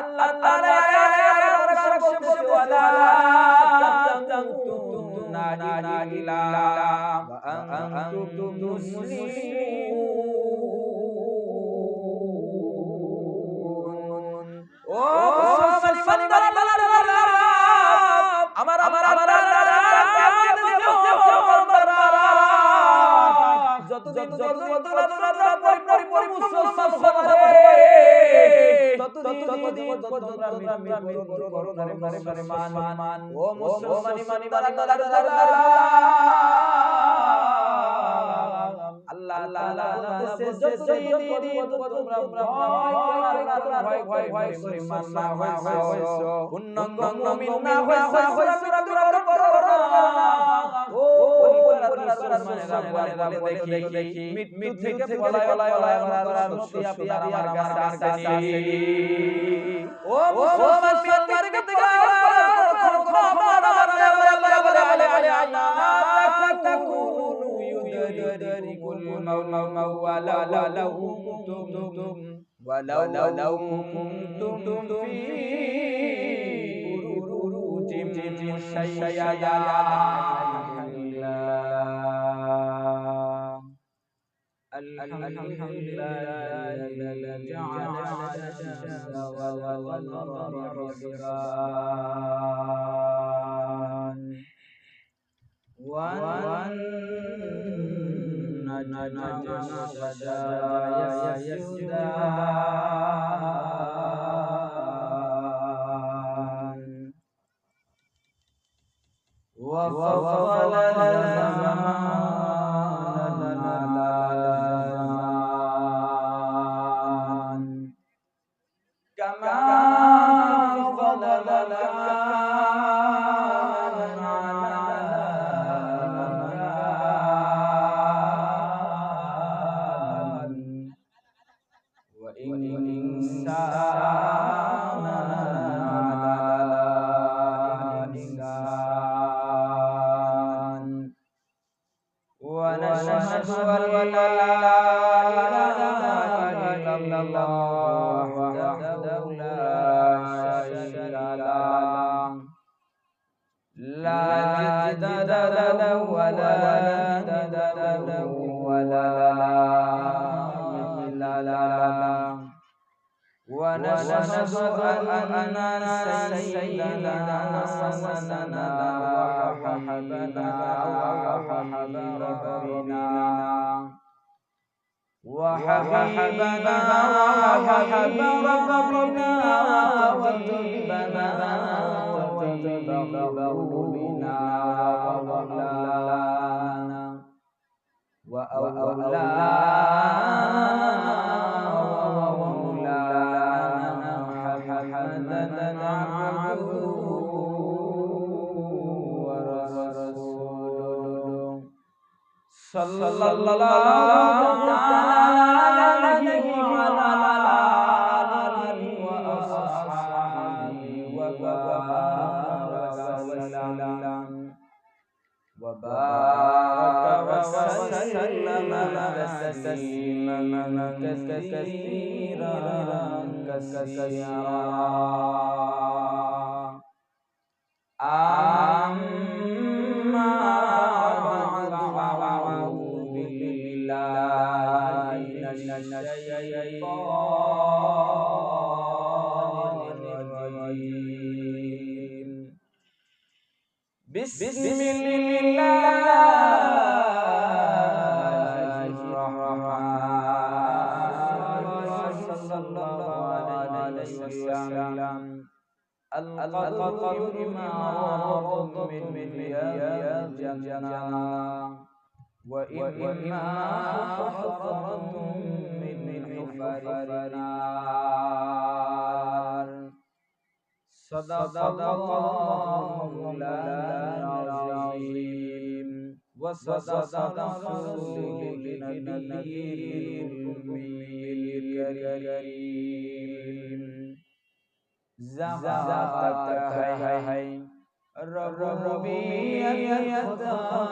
আল্লাহ তাআলা বলতেছে ওয়ালা তামুতুন্না ইল্লা ওয়া আনতুম মুসলিমুন ও মুসলমান আমার আমার আমার যত যত যত যত ও মুসলমানি মানি আল্লাহ আল্লাহ আল্লাহ যত যত তোমরা ভয় ভয় ভয় করে মান্না হইছো উন্নঙ্গ মুমিন না হইছো সুরা সুরা করো ও দেখি দেখি মৃত্যু থেকে পলায় পলায় পলায় করার শক্তি আপনার আমার কাছে আছে ও মুসলমান মিয়ানমার থেকে ولو لو كنتم في بروج مشيدة الحمد لله الذي جعل الشمس والقمر حسبان والنجم والشجر يسجدان وفضل الزمان. له ونشهد أن سيدنا وسندنا وحبيبنا وحبيب ربنا وحبيبنا وحبيب ربنا وطبيبنا وطبيب قلوبنا ومولانا وأولانا صلى الله عليه وعلى آله وأصحابه وبارك وسلم. وبارك وسلم تسليما كثيرا كثيرا بسم الله الرحمن صلى الله عليه وسلم. القدر بما ورد من رياض الجنة. وإما حفرة من حفر النار صدق الله العظيم وصدق رسول النبي الكريم زمزمت هي ربي يتقى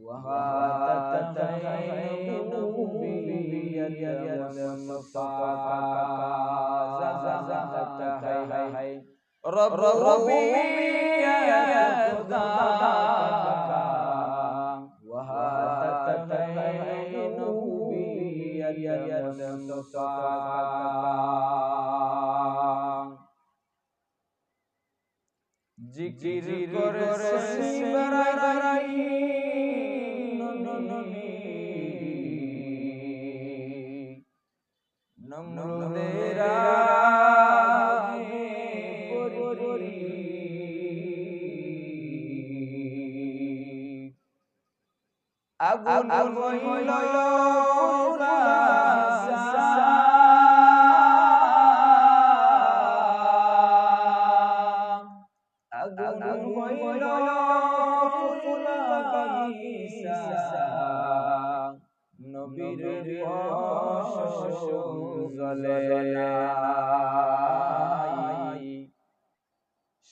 وهاتت هي نبي يتقى وصفاك ربي يا خدا وهاتين يا مصطفى জিকির করে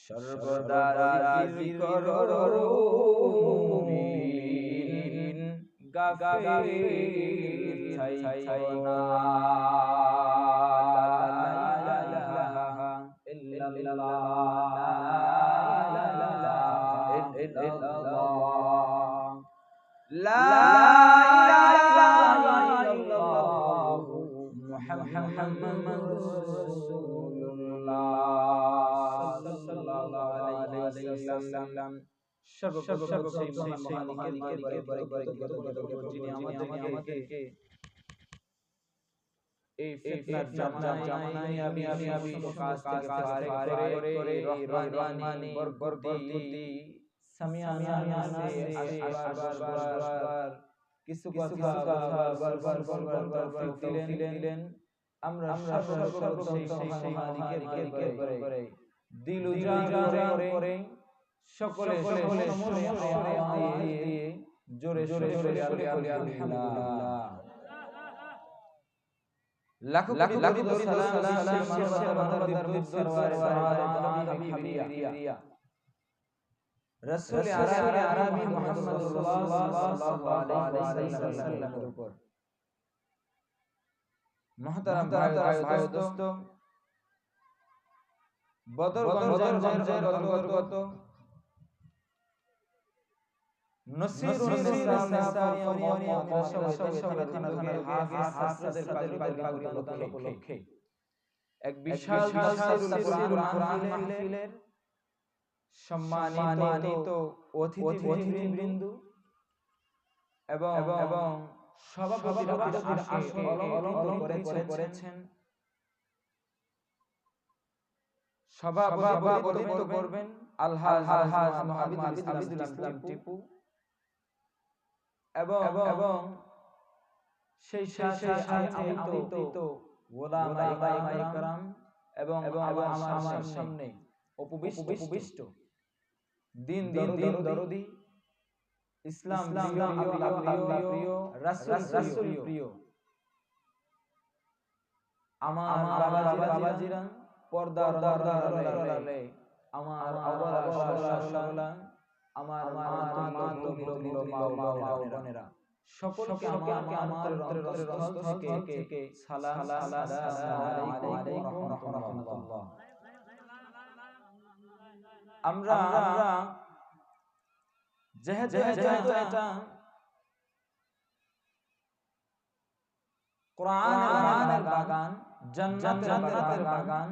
সর্বদা জিকির করো মুমিন গাফির ছাই ছাই না লা আলাইহি ওয়াসাল্লাম সর্বপ্রথম সেই মহান মালিকের পরে যিনি আমাদেরকে এই ফিতনার জামানায় আমি আমি আমি কাজ থেকে পারে করে করে রহমানি বরকতি সামিয়ানা সে আশীর্বাদ কিছু কথা বার বার বার বার বার দিলেন আমরা সর্বপ্রথম সেই মালিকের পরে দিল উজাড় করে সকলে সকলে দিয়ে জোরে জোরে জোরে বলি আলহামদুলিল্লাহ। লাখো লাখো লাখো সালাম সালাম মানবতার সরওয়ার আলামিন হাবিবিয়া রাসূল আরবি আরবি মুহাম্মদ সাল্লাল্লাহু আলাইহি ওয়াসাল্লামের উপর। মহতারাম ভাই ভাই দোস্ত। বদরগঞ্জের অন্তর্গত নসির নিসা এক বিশাল তাফসীরুল কুরআন মাহফিলের সম্মানিত অতিথিবৃন্দ এবং এবং সভাপতি করবেন ইসলাম টিপু এবং সেই সাথে তো গোলাম ইকরাম এবং এবং আমার সামনে উপবিষ্ট। দিন দিন দিন দরদি ইসলাম ইসলাম প্রিয় প্রিয় আমার বাবা বাবা জিরান পর্দা আমার আবার আমার মা তো বোনেরা। সকলকে আমাকে আমার অন্তরের থেকে সালাম আসসালামু আলাইকুম ওয়া রাহমাতুল্লাহ। আমরা আমরা যেহেতু এটা কোরআনের বাগান জান্নাতের বাগান।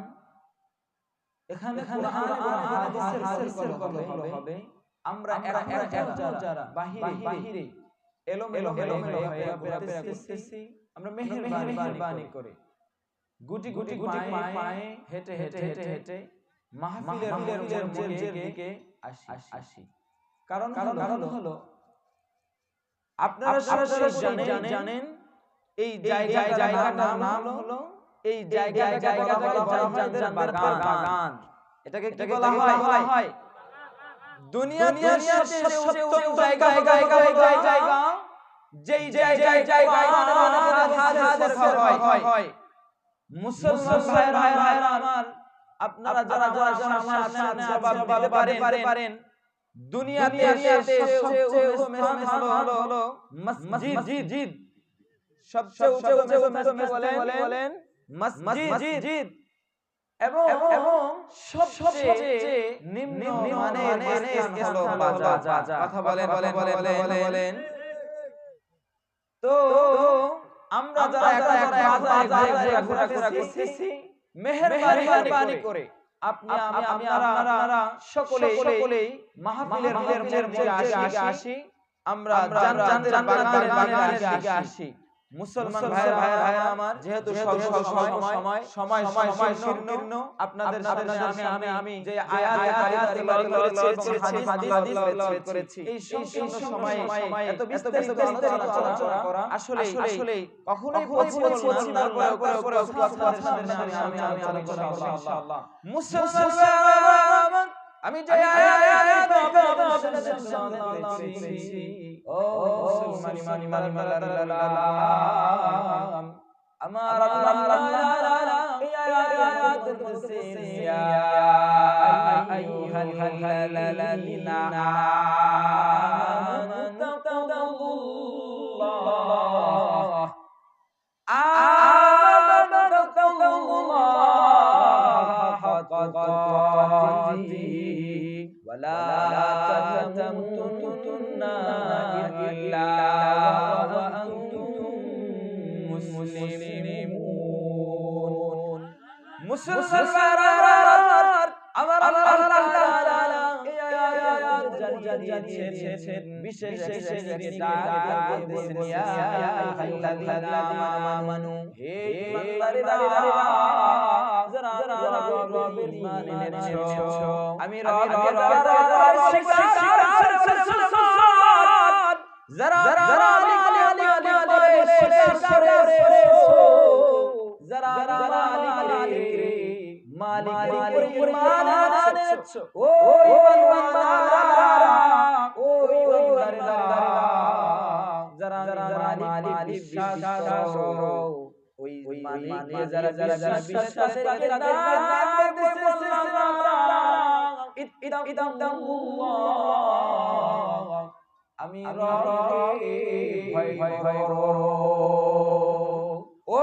এখানে কোরআন আর হাদিসের কথা হবে? আমরা এরা এরা যারা বাহিরে এলোমেলো এলোমেলো হয়ে ঘুরতেছি। আমরা মেহেরবানি করে গুটি গুটি গুটি পায়ে হেঁটে হেঁটে হেঁটে হেঁটে মাহফিলের দিকে আসি। আসি। কারণ কারণ হলো আপনারা সবাই জানেন এই জায়গাটার নাম হলো এই জায়গা জায়গা বলা হয় জান্নাতের বাগান। এটাকে কি বলা হয় দুনিয়ার সবচেয়ে উত্তম জায়গা জায়গা জায়গা যেই জায়গায় জায়গায় হয়। মুসলমান ভাইরা ভাইরা আমার আপনারা যারা যারা সামনে সামনে জবাব দিতে পারেন। দুনিয়াতে সবচেয়ে উত্তম স্থান হলো মসজিদ। সবচেয়ে উত্তম বলেন মসজিদ। এবং এবং সবচেয়ে নিম্ন মানের স্থান হলো কথা বলেন বলেন বলেন। বলেন। তো আমরা যারা এখন বাজারে ঘোরাঘুরি করতেছি মেহেরবানি করে। আপনি আমি আমি আপনারা সকলে মাহফিলের মধ্যে আসি। আমরা জান্নাতের বাগানের বাগানের দিকে আসি। মুসলমান ভাই ভাই আমার যেহেতু সময় সময় সময় সময় শূন্য আপনাদের সামনে আমি আমি যে আয়াত আয়াত তেলাওয়াত করেছি হাদিস হাদিস তেলাওয়াত করেছি। এই সম্পূর্ণ সময় এত বিস্তারিত আলোচনা করা আসলে আসলে কখনোই পসিবল না। তারপরে আপনাদের সামনে আমি আমি আমি আলোচনা করব ইনশাআল্লাহ। মুসলমান আমি যে আয়াত করেছি ও মুসলমান মানি মানি মালাম আমার আল্লাহ এই আয়াত বলছে ইয়া আইয়ুহাল্লাযীনা আমানু তাকুল্লাহ আমানু হাক্কা তুকাতিহি মুসলিমুন মুসলমান আমার আল্লাহ তাআলা এই আয়াত জানিয়ে বিশেষ বিশেষ ডাক দিয়েছেন ইয়া আইয়ুহাল্লাযীনা আমানু হে ইমানদারেরা যারা যারা রবের ঈমান এনেছো আমি যারা যারা যারা যারা মালিক ইমান আনেছো ও ইমানদাররা ও মালিক মালিক আমি ভয় ভয় ভয় ও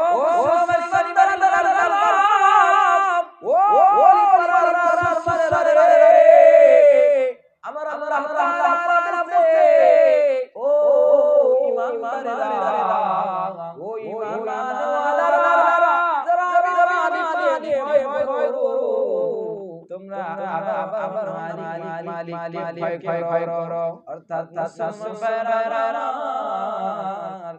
তোমরা আবার মালিক মালিক মালিক ভয় ভয় করো অর্থাৎ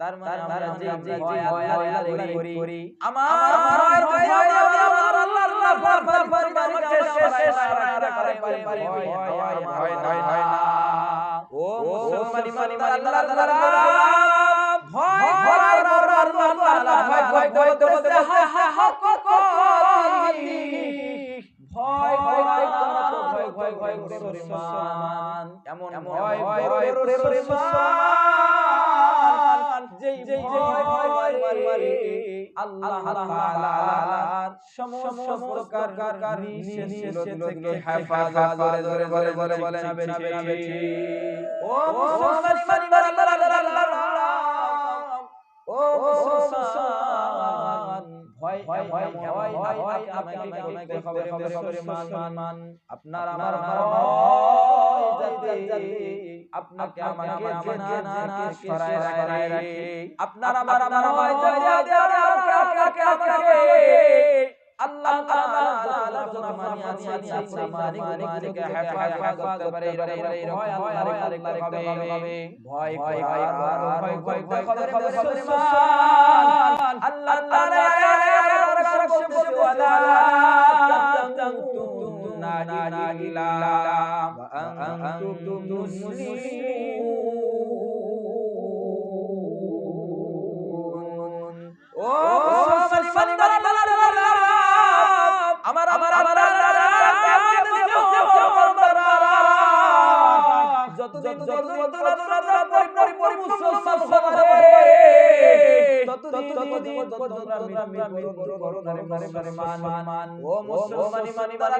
তার মানে আমরা যে যে ভয় আল্লাহ করি আমার ভয় ভয় আমার আল্লাহ আল্লাহ ভয় ভয় ভয় শেষ শেষ করে করে করে ভয় ভয় ভয় ভয় না ও মুসলমান আল্লাহ আল্লাহ ভয় ভয় আল্লাহ আল্লাহ ভয় ভয় ভয় বলতে হা হা হা কই ভয় ভয় ভয় ভয় ভয় ভয় করে মুসলমান এমন ভয় ভয় ভয় করে মুসলমান যেই যেই ভয় ভয় ভয় আল্লাহ তাআলার সমস্ত প্রকার নিষেধ থেকে হেফাজত করে ধরে ধরে বলে বলে নাবে নাবে ও মুসলমান ও মুসলমান আপনার আমার আপনাকে আমাকে আপনার আমার আমার আল্লাহ আল্লাহ ولا تموتن إلا وأنتم مسلمون ও আমার আমার আমার যত যত যত যত পরি পরি মুসলমান হবে তত তত তত তোমরা যতদিন পর্যন্ত আমরা মৃত্যু বরণ করে করে মান ও মুসলমান মানি মানি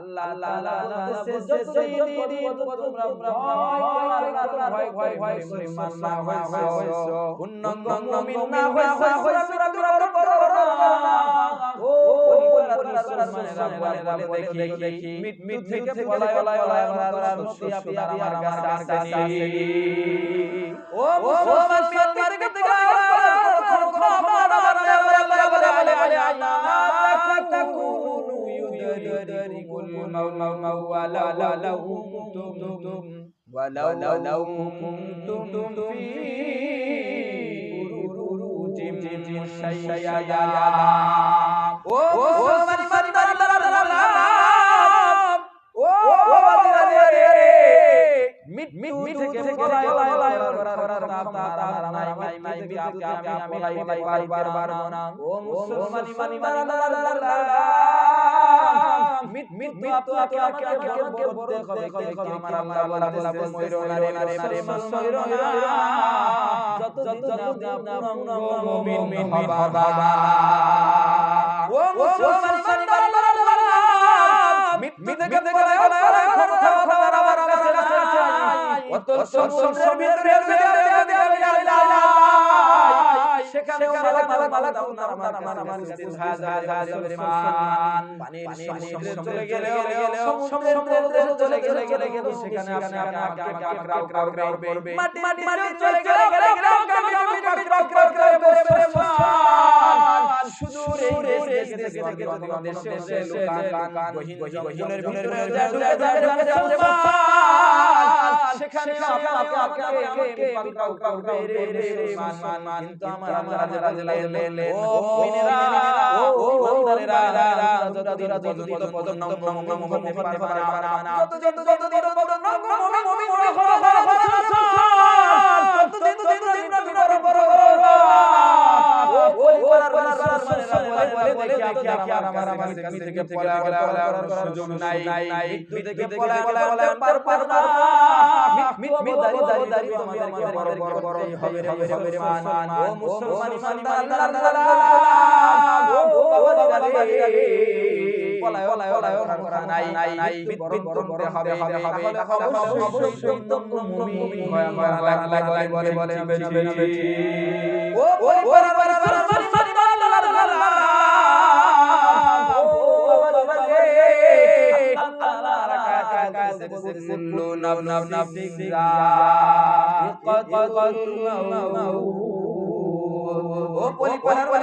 আল্লাহ আল্লাহ আল্লাহ যতদিন পর্যন্ত আমরা ভয় ভয় ভয় করে মান না হইছো উন্নঙ্গ মুমিন না হইছো হইছো ও মুসলমানেরা বলে বলে দেখি মৃত্যু থেকে পলায় পলায় পলায় আমার সুসুতি আমার কাছে আছে ও মুসলমান সরকার কে দেখা ولو لو كنتم في جم جم جم شيئا আমি আমি আমি বারবার না ও মুসলমান ইমান ইমান অত সব সব সব সেখানেও মালাকুল মালাকুল তারা মানামানি সুবহান পানির সমুদ্রে চলে গেলে সমুদ্রে চলে গেলে গেলে গেলে সেখানে আপনি আপনাকে গ্রাউ গ্রাউ গ্রাউ করবে। মাটি মাটি চলে গেলে গ্রাউ গ্রাউ গ্রাউ গ্রাউ গ্রাউ করবে সুবহান ক্রাউ করে শুধু রে রে রে রে রে দেশে লোকান কান গহিন গহিন গহিনের ভিতরে ঢুকে যায় যায় সেখানে আপনাকে আপনাকে ক্রাউ ক্রাউ ক্রাউ রে রে মান মান মান কিন্তু আমার আমার রাজে রাজে লে লে ও মিনেরা ও ও বন্দারেরা যত দিন পর্যন্ত পদম নম নম নম নম পারে পারে না যত দিন যত দিন পদম নম নম নম নম হ হ হ তত দিন তত দিন বড় বড় ওই করার করার বলে বলে বলে দেখি দেখি আমার আমার কাছে থেকে পলা পলা পলা সুযোগ নাই নাই থেকে পলা পলা পলা পার পার না মিট মিট দাঁড়ি দাঁড়ি দাঁড়ি তোমাদেরকে বড় বড় বড় হবে হবে হবে মান মান ও মুসলমান ইমানদার আল্লাহ আল্লাহ ও বাবা রে পলায় পলায় পলায় করা নাই নাই নাই মিট করতে হবে হবে হবে তাহলে অবশ্যই সত্যম মুমিন হয় আমার লাগ লাগ বলে বলে ও ওই نفس ذائقة الموت وقل قل قل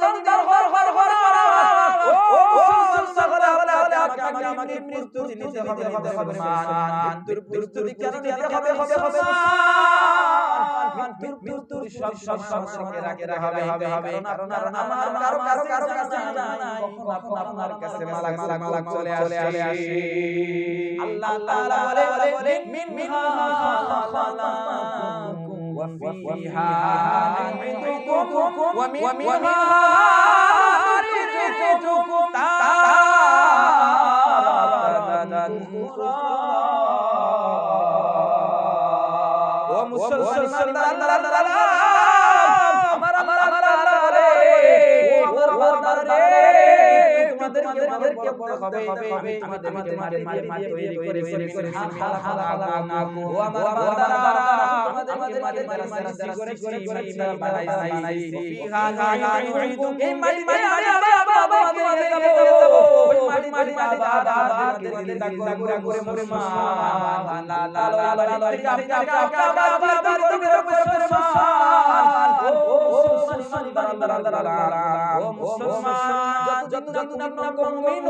আমাকে আমাকে প্রস্তুতি নিতে হবে হবে হবে মান প্রস্তুতি কেন নিতে হবে হবে হবে মৃত্যুর মৃত্যুর সব সব সমস্যাকে রাখে হবে হবে হবে কারণ আমার কারো কারো কারো কাছে নাই কখন আপনার কাছে মালাক মালাক চলে চলে আসে আল্লাহ তাআলা বলে বলে মিন মিন وفيها نعيدكم ومنها نخرجكم تارة ও মুসলমান আমার আমার আমার তোমাদেরকে বড় হবে আমি তোমাদের মাঝে মাঝে তৈরি করে করে হাল হাল হাল ও আমার আমার আমাদের মাঝে মাঝে করে করে করে বানাইছি এই মাটি মাটি আরে আরে বাবা আমাদের যাব ওই মাটি মাটি বাবা দাদা দিতে তা করে করে করে মরে মা লা লা লা লা লা কাপ কাপ কাপ কাপ কাপ কাপ তুমি তো মুসলমান ও মুসলমান বান্দা বান্দা ও মুসলমান যতদিন আমরা মুমিন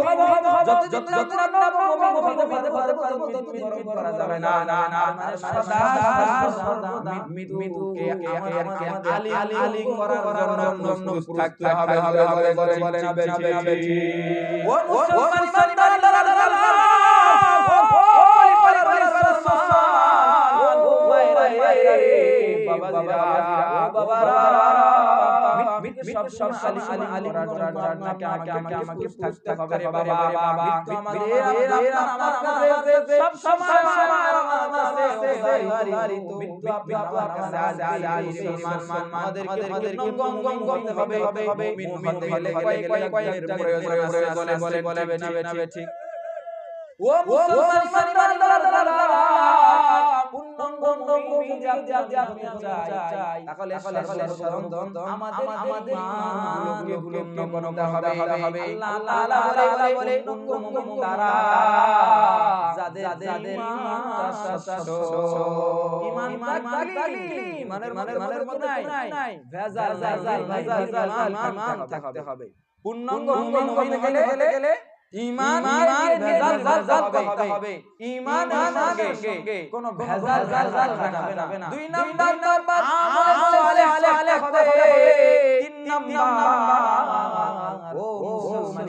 বাবা বাবা বাবা সব সব আলী আলী আলী করার জন্য আমাকে আমাকে থাকতে হবে রে বাবা বাবা মৃত্যু আমাদের আমার কাছে সব সময় আমার কাছে মৃত্যু আপনি কাছে আজ আজ আজ মুসলমান আমাদেরকে আমাদেরকে গম গম করতে হবে হবে হবে মুমিন কয় কয় কয় প্রয়োজন আছে বলে বলে ঠিক ও মুসলমান পূর্ণাঙ্গ মুমিন যা যা যা চাই তাহলে আমাদের আমাদের ইমানগুলোকে পূর্ণ করতে হবে হবে আল্লাহ আল্লাহ বলে বলে পূর্ণ মুমিন তারা যাদের যাদের ইমান থাকলি মানের মানের নাই ভেজাল ভেজাল ভেজাল থাকতে হবে পূর্ণাঙ্গ মুমিন হতে গেলে গেলে ইমান হবে। ইমান ইমানের ভেজাল রাখবে না। দুই নাম্বার তিন নাম্বার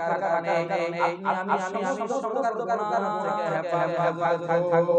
থাকার কারণ কারণে আমি আমি আমি কারণ কারণ থেকে হেফাজত থাকব